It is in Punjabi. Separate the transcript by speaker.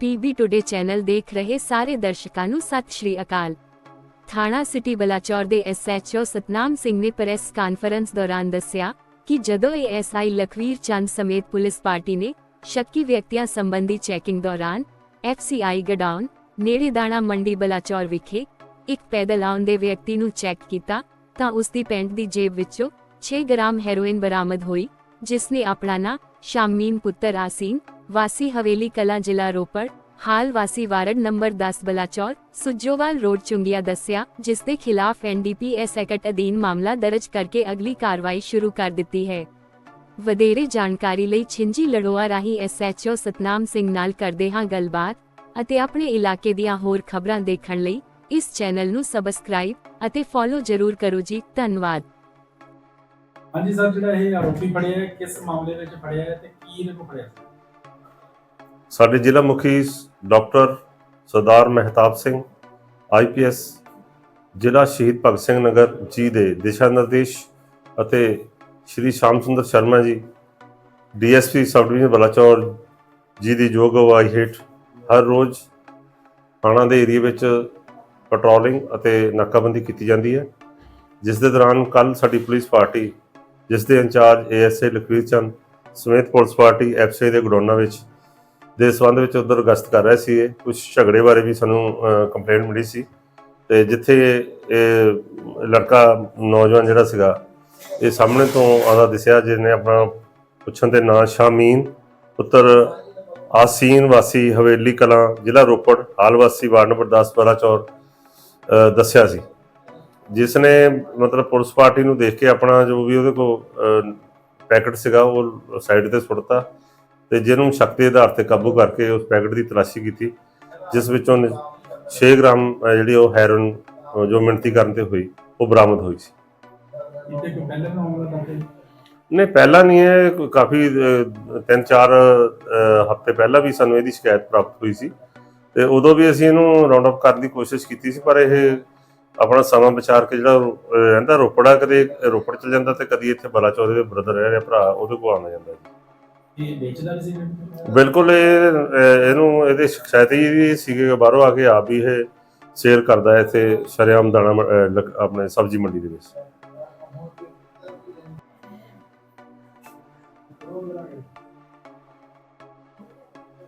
Speaker 1: ਪੀਬੀ ਟੁਡੇ ਚੈਨਲ ਦੇਖ ਰਹੇ ਸਾਰੇ ਦਰਸ਼ਕਾਂ ਨੂੰ ਸਤਿ ਸ਼੍ਰੀ ਅਕਾਲ। ਥਾਣਾ ਸਿਟੀ ਬਲਾਚੌਰ ਦੇ ਐਸਐਚਓ ਸਤਨਾਮ ਸਿੰਘ ਨੇ ਪ੍ਰੈਸ ਕਾਨਫਰੰਸ ਦੌਰਾਨ ਦੱਸਿਆ ਕਿ ਜਦੋਂ ਏਐਸਆਈ ਲਖਵੀਰ ਚੰਦ ਸਮੇਤ ਪੁਲਿਸ ਪਾਰਟੀ ਨੇ ਸ਼ੱਕੀ ਵਿਅਕਤੀਆਂ ਸੰਬੰਧੀ ਚੈਕਿੰਗ ਦੌਰਾਨ ਐਫਸੀਆਈ ਗਡਾਊਨ ਨੇੜੇ ਦਾਣਾ ਮੰਡੀ ਬਲਾਚੌਰ ਵਿਖੇ ਇੱਕ ਪੈਦਲ ਆਉਂਦੇ ਵਿਅਕਤੀ ਨੂੰ ਚੈੱਕ ਕੀਤਾ ਤਾਂ ਉਸ ਦੀ ਪੈਂਟ ਦੀ ਜੇਬ ਵਿੱਚੋਂ 6 ਗ੍ਰਾਮ ਹੈਰੋਇਨ ਬਰਾਮਦ ਹੋਈ, ਜਿਸ ਨੇ ਆਪਣਾ ਨਾਂ ਸ਼ਾਮੀਨ ਪੁੱਤਰ ਆਸੀਨ ਵਾਸੀ ਹਵੇਲੀ ਕਲਾ ਜ਼ਿਲ੍ਹਾ ਰੋਪੜ, ਹਾਲ ਵਾਸੀ ward number 10 Balachaur Sujowal road ਚੁੰਗੀਆ ਦੱਸਿਆ, ਜਿਸ ਦੇ ਖਿਲਾਫ ਐਨਡੀਪੀਐਸ ਐਕਟ ਅਧੀਨ ਮਾਮਲਾ ਦਰਜ ਕਰਕੇ ਅਗਲੀ ਕਾਰਵਾਈ ਸ਼ੁਰੂ ਕਰ ਦਿੱਤੀ ਵਧੇਰੇ ਜਾਣਕਾਰੀ ਲਈ ਛਿੰਜੀ ਲੜੋਆ ਰਾਹੀਂ ਐਸਐਚਓ ਸਤਨਾਮ ਸਿੰਘ ਨਾਲ ਕਰਦੇ ਹਾਂ ਗੱਲਬਾਤ ਅਤੇ ਆਪਣੇ ਇਲਾਕੇ ਦੀਆਂ ਹੋਰ ਖਬਰਾਂ ਦੇਖਣ ਲਈ ਇਸ ਚੈਨਲ ਨੂੰ ਸਬਸਕ੍ਰਾਈਬ ਅਤੇ ਫੋਲੋ ਜ਼ਰੂਰ ਕਰੋ ਜੀ, ਧੰਨਵਾਦ।
Speaker 2: ਹਾਂਜੀ ਸਰ, ਜਿਹੜਾ ਇਹ ਆਰੋਪੀ ਫੜਿਆ ਕਿਸ ਮਾਮਲੇ ਵਿੱਚ ਫੜਿਆ ਹੈ ਤੇ ਕੀ ਇਹਨੇ ਫੜਿਆ?
Speaker 3: ਸਾਡੇ ਜ਼ਿਲ੍ਹਾ ਮੁਖੀ ਡਾਕਟਰ ਸਰਦਾਰ ਮਹਿਤਾਬ ਸਿੰਘ ਆਈਪੀਐਸ ਜ਼ਿਲ੍ਹਾ ਸ਼ਹੀਦ ਭਗਤ ਸਿੰਘ ਨਗਰ ਜੀ ਦੇ ਦਿਸ਼ਾ ਨਿਰਦੇਸ਼ ਅਤੇ ਸ਼੍ਰੀ ਸ਼ਾਮ ਸੁੰਦਰ Sharma ji DSP sub division Balachaur ਜੀ ਦੀ ਯੋਗ ਅਗਵਾਈ ਹੇਠ ਹਰ ਰੋਜ਼ ਥਾਣਾ ਦੇ ਏਰੀਆ ਵਿੱਚ ਪੈਟਰੋਲਿੰਗ ਅਤੇ ਨਾਕਾਬੰਦੀ ਕੀਤੀ ਜਾਂਦੀ ਹੈ। ਜਿਸ ਦੇ ਦੌਰਾਨ ਕੱਲ ਸਾਡੀ ਪੁਲਿਸ ਪਾਰਟੀ, ਜਿਸ ਦੇ ਇੰਚਾਰਜ ਏਐਸਏ ਲਖਵੀਰ ਚੰਦ ਸਮੇਤ ਪੁਲਿਸ ਪਾਰਟੀ ਐਫਸੀਆਈ ਦੇ ਗਡਾਊਨਾਂ ਵਿੱਚ ਦੇ ਸੰਬੰਧ ਵਿੱਚ ਉਧਰ ਗਸ਼ਤ ਕਰ ਰਹੇ ਸੀ ਕੁਝ ਝਗੜੇ ਬਾਰੇ ਵੀ ਸਾਨੂੰ ਕੰਪਲੇਂਟ ਮਿਲੀ ਸੀ। ਤੇ ਜਿੱਥੇ ਇਹ ਲੜਕਾ ਨੌਜਵਾਨ ਜਿਹੜਾ ਸੀਗਾ ਇਹ ਸਾਹਮਣੇ ਤੋਂ ਆਦਾ ਦਿਸਿਆ ਜਿਹਨੇ ਆਪਣਾ ਪੁੱਛਣ ਦੇ ਨਾਂ ਸ਼ਾਮੀਨ ਪੁੱਤਰ ਆਸੀਨ ਵਾਸੀ ਹਵੇਲੀ ਕਲਾਂ ਜ਼ਿਲ੍ਹਾ ਰੋਪੜ ਹਾਲ ਵਾਸੀ ਵਾਰਡ ਨੰਬਰ 10 ਬਲਾਚੌਰ ਅ, ਦੱਸਿਆ ਸੀ। ਜਿਸ ਨੇ ਮਤਲਬ ਪੁਲਿਸ ਪਾਰਟੀ ਨੂੰ ਦੇਖ ਕੇ ਆਪਣਾ ਜੋ ਵੀ ਉਹਦੇ ਕੋਲ ਪੈਕਟ ਸੀਗਾ ਉਹ ਸਾਈਡ ਤੇ ਸੁੱਟਤਾ। ਤੇ ਜਿਹਨੂੰ ਸ਼ੱਕ ਦੇ ਆਧਾਰ ਤੇ ਕਾਬੂ ਕਰਕੇ ਉਸ ਪੈਕਟ ਦੀ ਤਲਾਸ਼ੀ ਕੀਤੀ ਜਿਸ ਵਿੱਚੋਂ 6 ਗ੍ਰਾਮ ਜਿਹੜੀ ਉਹ ਹੈਰੋਇਨ ਜੋ ਮਿਣਤੀ ਕਰਨ ਤੇ ਹੋਈ ਉਹ ਬਰਾਮਦ ਹੋਈ ਸੀ।
Speaker 2: ਇੱਥੇ ਕੋਈ ਪਹਿਲੇ ਮਾਮਲਾ ਦਰਜ ਹੈ
Speaker 3: ਨਹੀਂ ਪਹਿਲਾਂ ਨਹੀਂ ਹੈ ਕੋਈ ਕਾਫੀ ਅ, ਤਿੰਨ ਚਾਰ ਅ, ਹਫ਼ਤੇ ਪਹਿਲਾਂ ਵੀ ਸਾਨੂੰ ਇਹਦੀ ਸ਼ਿਕਾਇਤ ਪ੍ਰਾਪਤ ਹੋਈ ਸੀ। ਤੇ ਉਦੋਂ ਵੀ ਅਸੀਂ ਇਹਨੂੰ ਰਾਉਂਡ ਅਪ ਕਰਨ ਦੀ ਕੋਸ਼ਿਸ਼ ਕੀਤੀ ਸੀ ਪਰ ਇਹ ਆਪਣਾ ਸਮਾਂ ਵਿਚਾਰ ਕੇ ਜਿਹੜਾ ਰਹਿੰਦਾ ਰੋਪੜਾ ਕਦੇ ਰੋਪੜ ਚਲ ਜਾਂਦਾ ਤੇ ਕਦੀ ਇੱਥੇ ਬਲਾਚੌਰ ਦੇ ਬ੍ਰਦਰ ਰਹਿ ਰਿਹਾ ਭਰਾ ਉਹਦੇ ਕੋਲ ਆਉਣਾ ਜਾਂਦਾ ਜੀ ਬਿਲਕੁਲ ਇਹ ਇਹਨੂੰ ਇਹਦੇ ਸ਼ਿਕਾਇਤ ਵੀ ਸੀਗੇ ਕਿ ਬਾਹਰੋਂ ਆ ਕੇ ਆਪ ਹੀ ਇਹ ਸੇਲ ਕਰਦਾ ਹੈ ਇੱਥੇ ਸ਼ਰੇਆਮ ਦਾਣਾ ਆਪਣੇ ਸਬਜ਼ੀ ਮੰਡੀ ਦੇ ਵਿੱਚ।